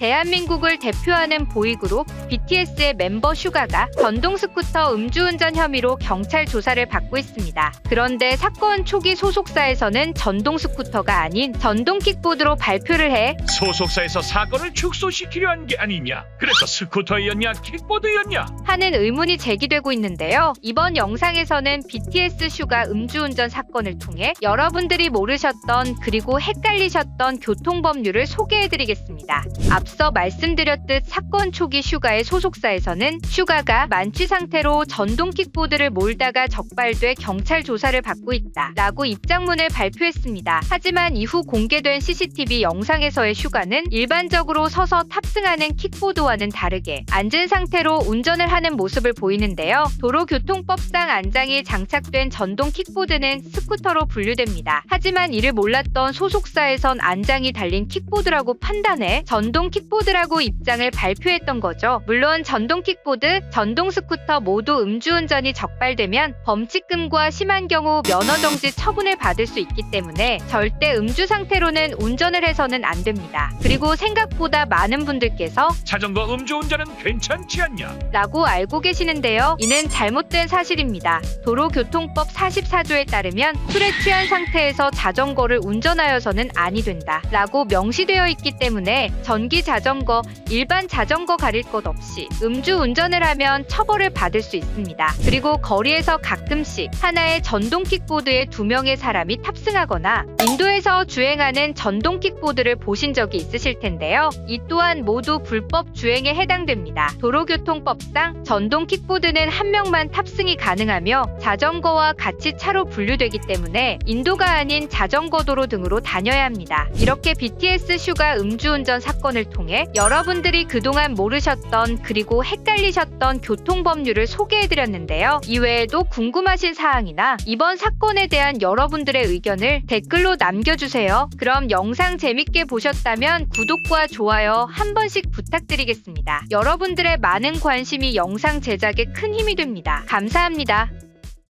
대한민국을 대표하는 보이그룹 BTS의 mem버 슈가가 전동 스쿠터 음주운전 혐의로 경찰 조사를 받고 있습니다. 그런데 사건 초기 소속사에서는 전동 스쿠터가 아닌 전동 킥보드로 발표를 해 소속사에서 사건을 축소시키려 한 게 아니냐? 그래서 스쿠터였냐, 킥보드였냐? 하는 의문이 제기되고 있는데요. 이번 영상에서는 BTS 슈가 음주운전 사건을 통해 여러분들이 모르셨던 그리고 헷갈리셨던 교통법률을 소개해드리겠습니다. 앞서 말씀드렸듯 사건 초기 슈가의 소속사에서는 슈가가 만취 상태로 전동 킥보드를 몰다가 적발돼 경찰 조사를 받고 있다. 라고 입장문을 발표했습니다. 하지만 이후 공개된 CCTV 영상에서의 슈가는 일반적으로 서서 탑승하는 킥보드와는 다르게 앉은 상태로 운전을 하는 모습을 보이는데요. 도로교통법상 안장이 장착된 전동 킥보드는 스쿠터로 분류됩니다. 하지만 이를 몰랐던 소속사에선 안장이 달린 킥보드라고 판단해 전동 킥 보드라고 입장을 발표했던 거죠. 물론 전동 킥보드, 전동 스쿠터 모두 음주운전이 적발되면 범칙금과 심한 경우 면허정지 처분을 받을 수 있기 때문에 절대 음주 상태로는 운전을 해서는 안 됩니다. 그리고 생각보다 많은 분들께서 자전거 음주운전은 괜찮지 않냐? 라고 알고 계시는데요. 이는 잘못된 사실입니다. 도로교통법 44조에 따르면 술에 취한 상태에서 자전거를 운전하여서는 아니 된다. 라고 명시되어 있기 때문에 자전거, 일반 자전거 가릴 것 없이 음주 운전을 하면 처벌을 받을 수 있습니다. 그리고 거리에서 가끔씩 하나의 전동 킥보드에 두 명의 사람이 탑승하거나 인도에서 주행하는 전동 킥보드를 보신 적이 있으실 텐데요. 이 또한 모두 불법 주행에 해당됩니다. 도로교통법상 전동 킥보드는 한 명만 탑승이 가능하며 자전거와 같이 차로 분류되기 때문에 인도가 아닌 자전거 도로 등으로 다녀야 합니다. 이렇게 BTS 슈가 음주운전 사건을 통해 여러분들이 그동안 모르셨던 그리고 헷갈리셨던 교통법률을 소개해드렸는데요. 이외에도 궁금하신 사항이나 이번 사건에 대한 여러분들의 의견을 댓글로 남겨주세요. 그럼 영상 재밌게 보셨다면 구독과 좋아요 한 번씩 부탁드리겠습니다. 여러분들의 많은 관심이 영상 제작에 큰 힘이 됩니다. 감사합니다.